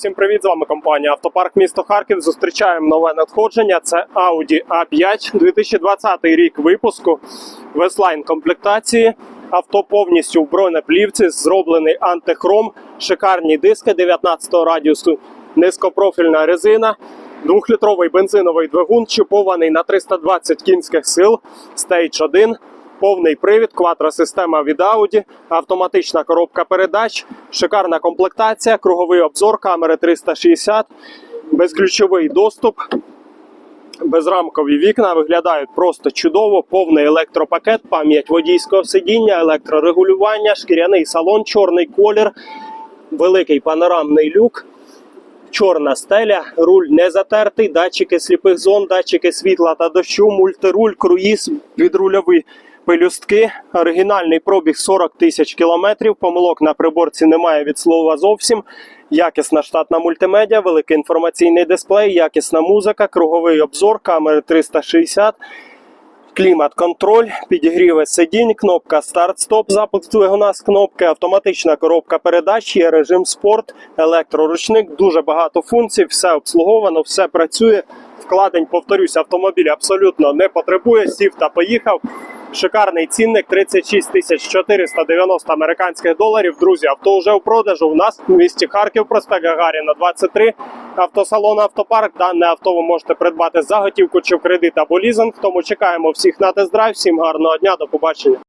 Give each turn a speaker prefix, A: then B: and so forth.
A: всім привіт! З вами компанія Автопарк місто Харків. Зустрічаємо нове надходження. Це Audi A5 2020 рік випуску веслайн комплектації. Авто повністю в бронеплівці, зроблений антихром, шикарні диски 19 радіусу, низькопрофільна резина, двохлітровий бензиновий двигун, чіпований на 320 кінських сил, Stage 1, повний привід, квадросистема від Audi, автоматична коробка передач, шикарна комплектація, круговий обзор, камери 360, безключовий доступ. Безрамкові вікна виглядають просто чудово, повний електропакет, пам'ять водійського сидіння, електрорегулювання, шкіряний салон, чорний колір, великий панорамний люк, чорна стеля, руль не затертий, датчики сліпих зон, датчики світла та дощу, мультируль, круїз, підрульові пелюстки, оригінальний пробіг 40 тисяч кілометрів. Помилок на приборці немає від слова зовсім. Якісна штатна мультимедіа, великий інформаційний дисплей, якісна музика, круговий обзор, камери 360, клімат-контроль, підігріве сидінь, кнопка старт-стоп, запуск двигуна з кнопки, автоматична коробка передач, є режим спорт, електроручник, дуже багато функцій, все обслуговано, все працює. Вкладень, повторюсь, автомобіль абсолютно не потребує, сів та поїхав. Шикарний цінник 36 тисяч 490 американських доларів. Друзі, авто вже у продажу. У нас в місті Харків, проспект Гагаріна 23. Автосалон Автопарк. Дане авто ви можете придбати за готівку чи в кредит або лізинг. Тому чекаємо всіх на тест-драйв. Всім гарного дня, до побачення.